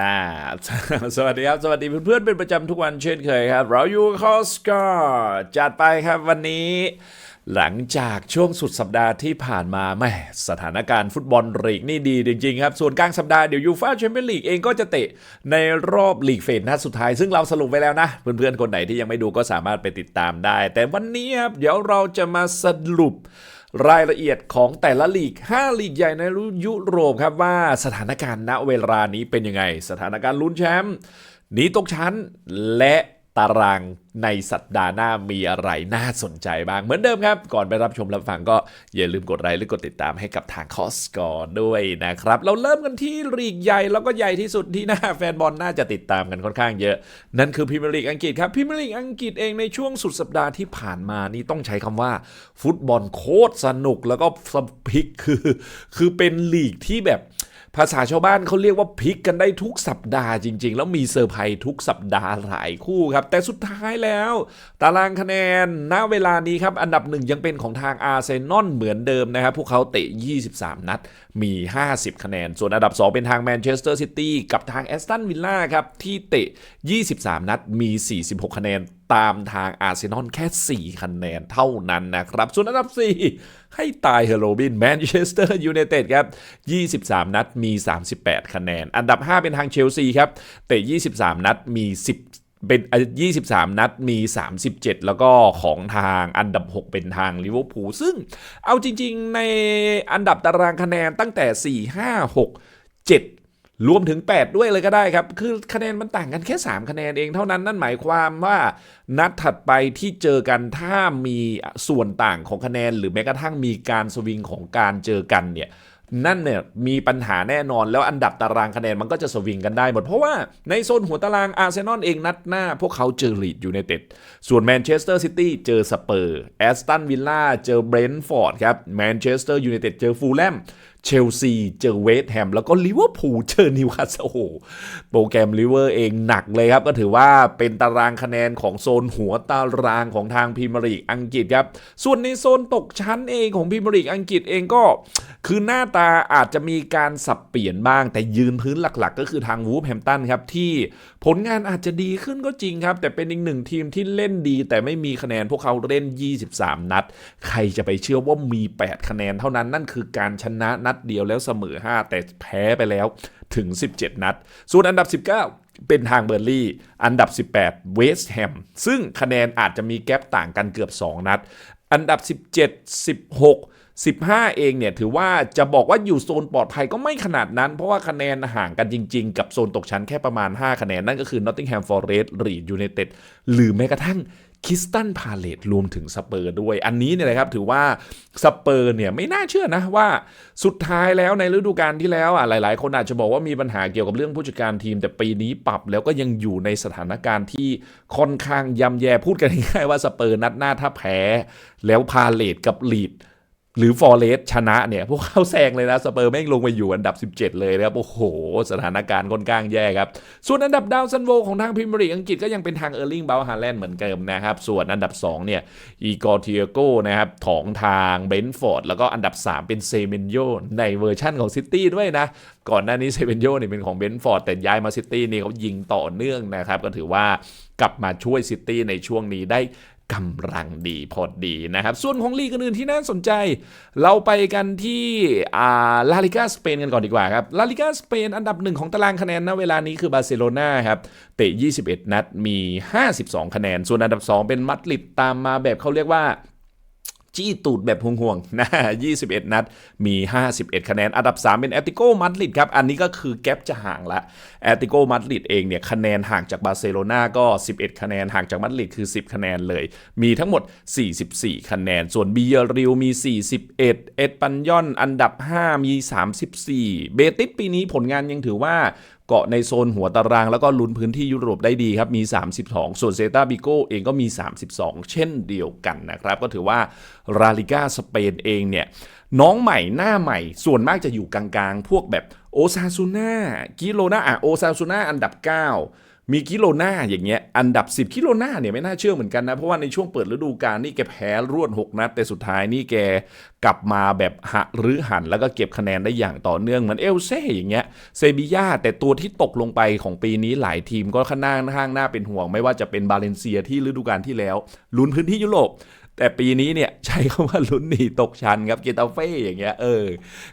อ่าสวัสดีครับ สวัสดีเพื่อนๆเป็นประจำทุกวันเช่นเคยครับ เราอยู่คอสกอร์จัดไปครับวันนี้ หลังจากช่วงสุดสัปดาห์ที่ผ่านมาแม่สถานการณ์ฟุตบอลลีกนี่ดีจริงๆครับ ส่วนกลางสัปดาห์เดี๋ยวยูฟ่าแชมเปี้ยนลีกเองก็จะเตะในรอบลีกเฟสนัดสุดท้าย ซึ่งเราสรุปไว้แล้วนะ เพื่อนๆคนไหนที่ยังไม่ดูก็สามารถไปติดตามได้ แต่วันนี้ครับเดี๋ยวเราจะมาสรุป รายละเอียดของแต่ละลีก 5 ลีกใหญ่ในยุโรปครับว่าสถานการณ์ณเวลานี้เป็นยังไง สถานการณ์ลุ้นแชมป์หนีตกชั้นและ ตารางในสัปดาห์หน้ามีอะไรน่าสนใจบ้าง เหมือนเดิมครับ ก่อนไปรับชมรับฟังก็อย่าลืมกดไลค์หรือกดติดตามให้กับทางคอสกอร์ด้วยนะครับ เราเริ่มกันที่ลีกใหญ่แล้วก็ใหญ่ที่สุดที่หน้าแฟนบอลน่าจะติดตามกันค่อนข้างเยอะ นั่นคือพรีเมียร์ลีกอังกฤษครับพรีเมียร์ลีกอังกฤษเองในช่วงสุดสัปดาห์ที่ผ่านมานี่ต้องใช้คำว่า ฟุตบอลโคตรสนุกแล้วก็สพิกคือ คือเป็นลีกที่แบบ ภาษาชาวบ้านเขาเรียกว่าพลิกกันได้ทุกสัปดาห์จริง ๆ แล้วมีเซอร์ไพรส์ทุกสัปดาห์หลายคู่ครับ แต่สุดท้ายแล้ว ตารางคะแนนณเวลานี้ครับ อันดับหนึ่งยังเป็นของทางอาร์เซนอลเหมือนเดิมนะครับ พวกเขาเตะ 23 นัด มี 50 คะแนน ส่วนอันดับ 2 เป็นทางแมนเชสเตอร์ซิตี้กับทางแอสตันวิลล่าครับ ที่เตะ 23 นัดมี 46 คะแนนตามทางอาร์เซนอลแค่ 4 คะแนนเท่านั้นนะครับ ส่วนอันดับ 4 ให้ตายเฮโรบินแมนเชสเตอร์ยูไนเต็ดครับ 23 นัดมี 38 คะแนน อันดับ 5 เป็นทางเชลซีครับเตะ23 นัดมี 10เป็น 23 นัด มี 37 แล้วก็ของทางอันดับ 6 เป็นทางลิเวอร์พูล ซึ่งเอาจริง ๆ ในอันดับตารางคะแนนตั้งแต่ 4 5 6 7 รวมถึง 8 ด้วยเลยก็ได้ครับ คือคะแนนมันต่างกันแค่ 3 คะแนนเองเท่านั้นนั่นหมายความว่านัดถัดไปที่เจอกันถ้ามีส่วนต่างของคะแนน หรือแม้กระทั่งมีการสวิงของการเจอกันเนี่ยนั่นเนี่ยมีปัญหาแน่นอนแล้วอันดับตารางคะแนนมันก็จะสวิงกันได้หมด เพราะว่าในโซนหัวตารางอาร์เซนอลเองนัดหน้า พวกเขาเจอลีดยูไนเต็ดส่วนแมนเชสเตอร์ซิตี้เจอสเปอร์แอสตันวิลล่าเจอเบรนท์ฟอร์ดครับแมนเชสเตอร์ยูไนเต็ดเจอฟูลแลม เชลซีเจอเวสต์แฮมแล้วก็ลิเวอร์พูลเจอนิวคาสเซิลโอโปรแกรมลิเวอร์เองหนักเลยครับ ก็ถือว่าเป็นตารางคะแนนของโซนหัวตารางของทางพรีเมียร์ลีกอังกฤษครับ ส่วนในโซนตกชั้นเองของพรีเมียร์ลีกอังกฤษเองก็ คือหน้าตาอาจจะมีการสับเปลี่ยนบ้าง แต่ยืนพื้นหลักๆ ก็คือทางวูฟแฮมตันครับที่ผลงานอาจจะดีขึ้นก็จริงครับ แต่เป็นอีกหนึ่งทีมที่เล่นดี แต่ไม่มีคะแนนพวกเขาเล่น 23 นัด ใครจะไปเชื่อว่ามี 8 คะแนนเท่านั้นนั่นคือการชนะนัดเดียวแล้วเสมอ 5 แต่แพ้ไปแล้วถึง 17 นัด ส่วนอันดับ 19 เป็นทางเบอร์ลี่ อันดับ 18 เวสต์แฮม ซึ่งคะแนนอาจจะมีแกลบต่างกันเกือบ 2 นัด อันดับ 17 16 15 เองเนี่ย ถือว่าจะบอกว่าอยู่โซนปลอดภัยก็ไม่ขนาดนั้น เพราะว่าคะแนนห่างกันจริง ๆ กับโซนตกชั้นแค่ประมาณ 5 คะแนน นั่นก็คือ Nottingham Forest รีดยูไนเต็ดหรือแม้กระทั่ง คิสตันพาเลตรวมถึงสเปอร์ด้วย อันนี้เนี่ยนะครับถือว่าสเปอร์เนี่ยไม่น่าเชื่อนะว่าสุดท้ายแล้วในฤดูกาลที่แล้วอะหลาย ๆ คนอาจจะบอกว่ามีปัญหาเกี่ยวกับเรื่องผู้จัดการทีม แต่ปีนี้ปรับแล้วก็ยังอยู่ในสถานการณ์ที่ค่อนข้างยำแย่พูดกันง่ายๆว่าสเปอร์นัดหน้าถ้าแพ้ แล้วพาเลตกับลีด หรือฟอร์เรสชนะเนี่ย พวกเขาแซงเลยนะ สเปอร์แม่งลงไปอยู่อันดับ 17 เลยนะครับ โอ้โห สถานการณ์ค่อนข้างแย่ครับ ส่วนอันดับดาวซันโวของทางพรีเมียร์ลีกอังกฤษก็ยังเป็นทางเออร์ลิงเบลฮาแลนด์เหมือนเดิมนะครับ ส่วนอันดับ 2 เนี่ย อีกอร์เทียโกนะครับ ของทางเบนฟอร์ดแล้วก็อันดับ 3 เป็นเซเมนโยในเวอร์ชั่นของซิตี้ด้วยนะ ก่อนหน้านี้เซเมนโยเนี่ยเป็นของเบนฟอร์ดแต่ย้ายมาซิตี้นี่เขายิงต่อเนื่องนะครับก็ถือว่ากลับมาช่วยซิตี้ในช่วงนี้ได้ กำลังดีพอดีนะครับ ส่วนของลีกอื่นที่น่าสนใจ เราไปกันที่อ่าลาลิกาสเปนกันก่อนดีกว่าครับลาลิกาสเปนอันดับหนึ่งของตารางคะแนนณเวลานี้คือบาร์เซโลนาครับเตะ 21 นัดมี 52 คะแนน ส่วนอันดับ 2 เป็นมัดลิดตามมาแบบเขาเรียกว่า จี้ตูดแบบห่วงๆนะ21 นัดมี 51 คะแนน อันดับ 3 เป็นแอตติโกมาดริดครับ อันนี้ก็คือแกปจะห่างละแอตติโกมาดริดเองเนี่ย คะแนนห่างจากบาร์เซโลนาก็ 11 คะแนน ห่างจากมาดริดคือ 10 คะแนนเลย มีทั้งหมด 44 คะแนน ส่วนบีเยริวมี 41 เอ็ดปันยอนอันดับ 5 มี 34 เบติสปีนี้ผลงานยังถือว่า เกาะในโซนหัวตาราง แล้วก็ลุ้นพื้นที่ยุโรปได้ดีครับ มี 32 ส่วนเซตาบิโกเองก็มี 32 เช่นเดียวกันนะครับ ก็ถือว่าราลิก้าสเปนเองเนี่ยน้องใหม่หน้าใหม่ ส่วนมากจะอยู่กลางๆ พวกแบบโอซาซูน่ากิโลนาอะโอซาซูน่าอันดับ 9 มีกิโลหน้าอย่างเงี้ยอันดับ 10กิโลหน้าเนี่ยไม่น่าเชื่อเหมือนกันนะ เพราะว่าในช่วงเปิดฤดูกาลนี่แกแพ้รวด 6 นัด แต่สุดท้ายนี่แกกลับมาแบบหะหรือหัน แล้วก็เก็บคะแนนได้อย่างต่อเนื่องเหมือนเอลเซ่อย่างเงี้ยเซบียาแต่ตัวที่ตกลงไปของปีนี้หลายทีมก็ข้างหน้าข้างหน้าเป็นห่วง ไม่ว่าจะเป็นบาเลนเซียที่ฤดูกาลที่แล้วลุ้นพื้นที่ยุโรป แต่ปีนี้เนี่ยใช้คำว่าลุ้นหนีตกชั้นครับเกตาเฟ่อย่างเงี้ยเออ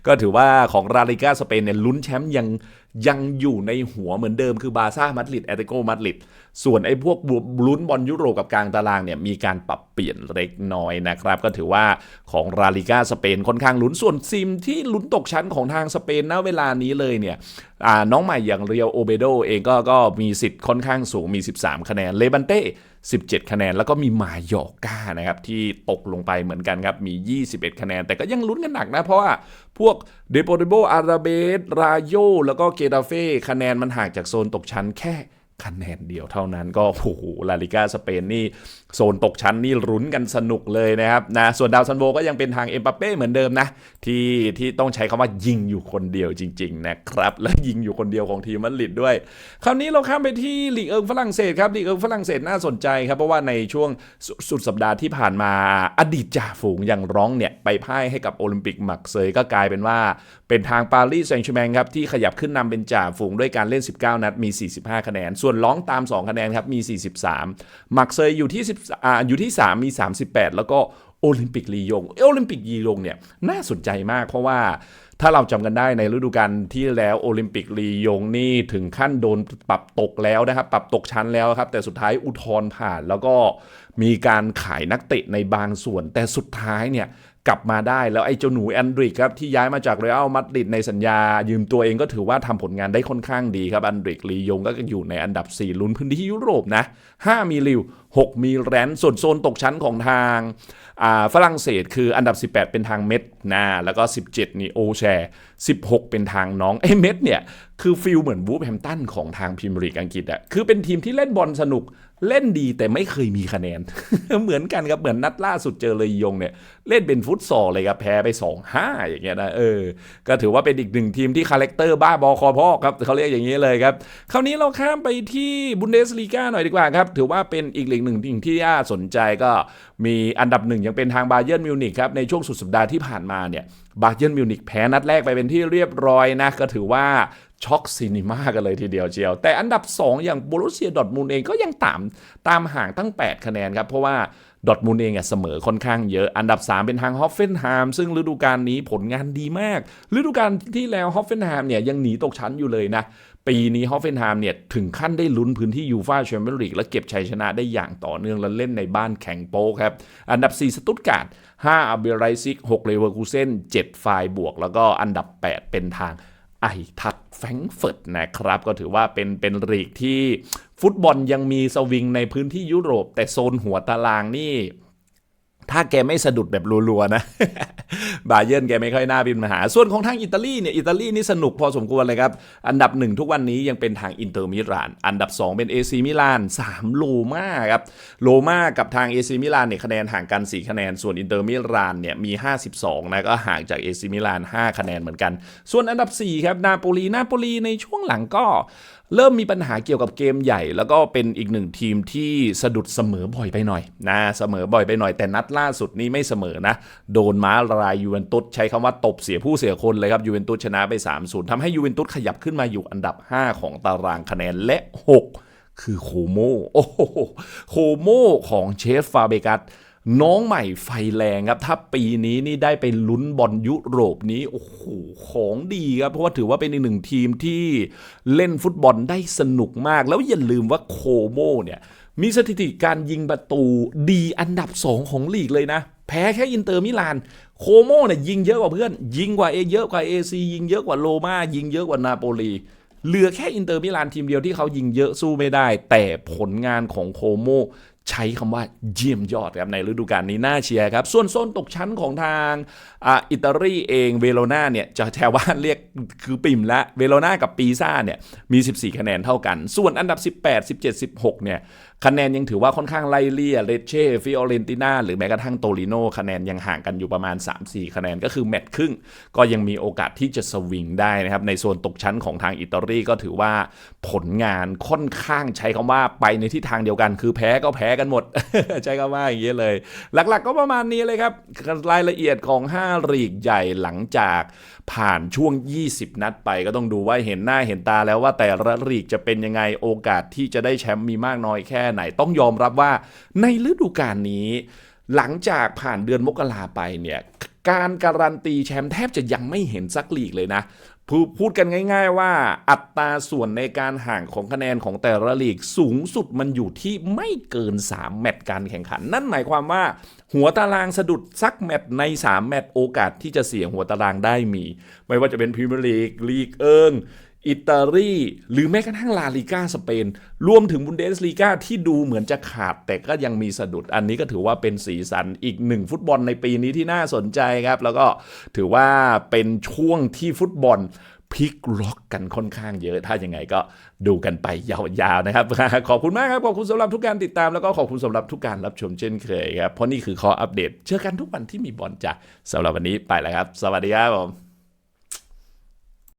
ก็ถือว่าของราลิกาสเปนเนี่ยลุ้นแชมป์ยังยังอยู่ในหัวเหมือนเดิมคือบาซ่ามาดริดแอตเลติโกมาดริดส่วนไอ้พวกลุ้นบอลยุโรปกับกลางตารางเนี่ยมีการปรับเปลี่ยนเล็กน้อยนะครับ ก็ถือว่าของราลิกาสเปนค่อนข้างลุ้นส่วนซิมที่ลุ้นตกชั้นของทางสเปนณเวลานี้เลยเนี่ยน้องใหม่อย่างเรียวโอเบโดเองก็ก็มีสิทธิ์ค่อนข้างสูงมี 13 คะแนนเลบันเต้ 17 คะแนน แล้วก็มีมาโยก้านะครับที่ตกลงไปเหมือนกันครับมี 21 คะแนน แต่ก็ยังลุ้นกันหนักนะ เพราะว่าพวกเดโปเดโบอาราเบสราโยแล้วก็เกตาเฟ่คะแนนมันห่างจากโซนตกชั้นแค่ คะแนนเดียวเท่านั้นก็โอ้โหลาลิกาสเปนนี่โซนตกชั้นนี่รุ้นกันสนุกเลยนะครับนะส่วนดาวซันโวก็ยังเป็นทางเอ็มบัปเป้เหมือนเดิมนะ ที่ที่ต้องใช้คำว่ายิงอยู่คนเดียวจริง ๆ นะครับ และยิงอยู่คนเดียวของทีมมาดริดด้วย คราวนี้เราข้ามไปที่ลีกเอิงฝรั่งเศสครับลีกเอิงฝรั่งเศสน่าสนใจครับเพราะว่าในช่วงสสุดสัปดาห์ที่ผ่านมาอดีตจ่าฝูงอย่างร้องเนี่ยไปพ่ายให้กับโอลิมปิกมักเซยก็กลายเป็นว่า เป็นทางปารีสแซงต์แชร์แมงครับที่ขยับขึ้นนำเป็นจ่าฝูงด้วยการเล่น 19 นัดมี 45 คะแนนส่วนร้องตาม 2 คะแนนครับมี 43 มักเซยอยู่ที่10อ่าอยู่ที่ 3 มี 38 แล้วก็โอลิมปิกลียงโอลิมปิกลียงเนี่ยน่าสนใจมากเพราะว่าถ้าเราจำกันได้ในฤดูกาลที่แล้วโอลิมปิกลียงนี่ถึงขั้นโดนปรับตกแล้วนะครับ ปรับตกชั้นแล้วครับ แต่สุดท้ายอุทธรณ์ผ่านแล้วก็มีการขายนักเตะในบางส่วน แต่สุดท้ายเนี่ย กลับมาได้แล้วไอ้เจ้าหนูแอนดริกครับที่ย้ายมาจากเรอัลมาดริดในสัญญา ยืมตัวเองก็ถือว่าทำผลงานได้ค่อนข้างดีครับแอนดริกลียงก็อยู่ในอันดับ 4 ลุ้นพื้นที่ยุโรปนะ 5 มีลิว 6 มีแรนส่วนโซนตกชั้นของทางฝรั่งเศสคืออันดับ 18 เป็นทางเม็ดนะแล้วก็ 17 นี่โอแชร์16 เป็นทางน้องไอ้เม็ดเนี่ยคือฟิลเหมือนวูฟแฮมตันของทางพรีเมียร์ลีกอังกฤษอะคือเป็นทีมที่เล่นบอลสนุก เล่นดีแต่ไม่เคยมีคะแนน เหมือนกันครับ เหมือนนัดล่าสุดเจอเลยยงเนี่ย เล่นเป็นฟุตซอลเลยครับ แพ้ไป 2-5 อย่างเงี้ยนะเออ ก็ถือว่าเป็นอีกหนึ่งทีมที่คาแรคเตอร์บ้าบอคอพ่อครับเขาเรียกอย่างนี้เลยครับ คราวนี้เราข้ามไปที่บุนเดสลีกาหน่อยดีกว่าครับ ถือว่าเป็นอีกลีกหนึ่งทีมที่น่าสนใจก็มีอันดับหนึ่งยังเป็นทางบาเยิร์นมิวนิกครับในช่วงสุดสัปดาห์ที่ผ่านมาเนี่ยบาเยิร์นมิวนิกแพ้นัดแรกไปเป็นที่เรียบร้อยนะก็ถือว่า ช็อกซีนิมากันเลยทีเดียวเชียว แต่อันดับ 2 อย่างโบรุเซียดอทมูลเองก็ยังตามตามห่างตั้ง 8 คะแนนครับ เพราะว่าดอทมูลเองเสมอค่อนข้างเยอะ อันดับ 3 เป็นทางฮอฟเฟนไฮม์ซึ่งฤดูกาลนี้ผลงานดีมาก ฤดูกาลที่แล้วฮอฟเฟนไฮม์เนี่ยยังหนีตกชั้นอยู่เลยนะ ปีนี้ฮอฟเฟนไฮม์เนี่ยถึงขั้นได้ลุ้นพื้นที่ยูฟาแชมเปี้ยนลีกและเก็บชัยชนะได้อย่างต่อเนื่องและเล่นในบ้านแข่งโป๊ครับ อันดับ 4 สตุตการ์ด5อาเบรไรซิก6เลเวอร์คูเซน7ไฟบวก แล้วก็อันดับ 8 เป็นทาง ไอทักแฟงเฟิร์ตนะครับ ก็ถือว่าเป็นเป็นลีกที่ฟุตบอลยังมีสวิงในพื้นที่ยุโรป แต่โซนหัวตารางนี่ ถ้าแกไม่สะดุดแบบรัวๆนะ บาเยิร์นแกไม่ค่อยน่าเป็นปัญหา ส่วนของทางอิตาลีเนี่ยอิตาลีนี่สนุกพอสมควรเลยครับ อันดับหนึ่งทุกวันนี้ยังเป็นทางอินเตอร์มิลาน อันดับ 2 เป็นเอซีมิลาน 3 โลมาครับ โลมากับทางเอซีมิลานเนี่ยคะแนนห่างกัน 4 คะแนน ส่วนอินเตอร์มิลานเนี่ยมี 52 นะ ก็ห่างจากเอซีมิลาน 5 คะแนนเหมือนกัน ส่วนอันดับ 4 ครับนาโปลีนาโปลีในช่วงหลังก็ เริ่มมีปัญหาเกี่ยวกับเกมใหญ่ แล้วก็เป็นอีกหนึ่งทีมที่สะดุดเสมอบ่อยไปหน่อยนะเสมอบ่อยไปหน่อยแต่นัดล่าสุดนี้ไม่เสมอนะ โดนม้าลายยูเวนตุสใช้คำว่าตบเสียผู้เสียคนเลยครับยูเวนตุสชนะไป3-0ทำให้ยูเวนตุสขยับขึ้นมาอยู่อันดับ 5 ของตารางคะแนนและ 6 คือโคโมโอ้โหโคโมของเชฟฟาเบกัส น้องใหม่ไฟแรงครับ ถ้าปีนี้นี่ได้ไปลุ้นบอลยุโรปนี้ โอ้โห ของดีครับ เพราะว่าถือว่าเป็นอีกหนึ่งทีมที่เล่นฟุตบอลได้สนุกมาก แล้วอย่าลืมว่าโคโมเนี่ย มีสถิติการยิงประตูดีอันดับ 2 ของลีกเลยนะ แพ้แค่อินเตอร์มิลาน โคโมเนี่ยยิงเยอะกว่าเพื่อน ยิงกว่าเอเยอะกว่าเอซียิงเยอะกว่าโรมายิงเยอะกว่านาโปลีเหลือแค่อินเตอร์มิลานทีมเดียวที่เขายิงเยอะสู้ไม่ได้ แต่ผลงานของโคโม ใช้คำว่าเยี่ยมยอดครับในฤดูกาลนี้น่าเชียร์ครับ ส่วนโซนตกชั้นของทางออิตาลีเองเวโรนาเนี่ยจะแทว่าเรียกคือปิ่มละเวโรนากับปีซ่าเนี่ยมี 14 คะแนนเท่ากัน ส่วนอันดับ 18 17 16เนี่ยคะแนนยังถือว่าค่อนข้างไล่เลี่ยเลเช่ฟิโอเรนติน่าหรือแม้กระทั่งโตลิโนคะแนนยังห่างกันอยู่ประมาณ 3-4 คะแนนก็คือแมตช์ครึ่ง ก็ยังมีโอกาสที่จะสวิงได้นะครับในโซนตกชั้นของทางอิตาลีก็ถือว่าผลงานค่อนข้างใช้คำว่าไปในทิศทางเดียวกัน คือแพ้ก็แพ้กันหมด ใช้คำว่าอย่างนี้เลย หลักๆก็ประมาณนี้เลยครับ รายละเอียดของ 5 ลีกใหญ่หลังจากผ่านช่วง 20 นัดไปก็ต้องดูว่าเห็นหน้าเห็นตาแล้วว่าแต่ละลีกจะเป็นยังไงโอกาสที่จะได้แชมป์มีมากน้อยแค่ไหน ต้องยอมรับว่าในฤดูกาลนี้ หลังจากผ่านเดือนมกราไปเนี่ยการการันตีแชมป์แทบจะยังไม่เห็นสักลีกเลยนะ พูดกันง่าย ๆ ว่าอัตราส่วนในการห่างของคะแนนของแต่ละลีกสูงสุดมันอยู่ที่ไม่เกิน 3 แมตช์การแข่งขัน นั่นหมายความว่า หัวตารางสะดุดสักแมตช์ใน 3 แมตช์โอกาสที่จะเสียหัวตารางได้มี ไม่ว่าจะเป็นพรีเมียร์ลีกลีกเอิง อิตาลีหรือแม้กระทั่งลาลิก้าสเปน รวมถึงบุนเดสลีกาที่ดูเหมือนจะขาด แต่ก็ยังมีสะดุดอันนี้ก็ถือว่าเป็นสีสันอีกหนึ่งฟุตบอลในปีนี้ที่น่าสนใจครับ แล้วก็ถือว่าเป็นช่วงที่ฟุตบอลพลิกล็อกกันค่อนข้างเยอะ ถ้ายังไงก็ดูกันไปยาวๆนะครับ ขอบคุณมากครับ ขอบคุณสำหรับทุกการติดตาม แล้วก็ขอบคุณสำหรับทุกการรับชมเช่นเคยครับ เพราะนี่คือข้ออัปเดตเจอกันทุกวันที่มีบอลจ้ะสำหรับวันนี้ไปแล้วครับ สวัสดีครับผม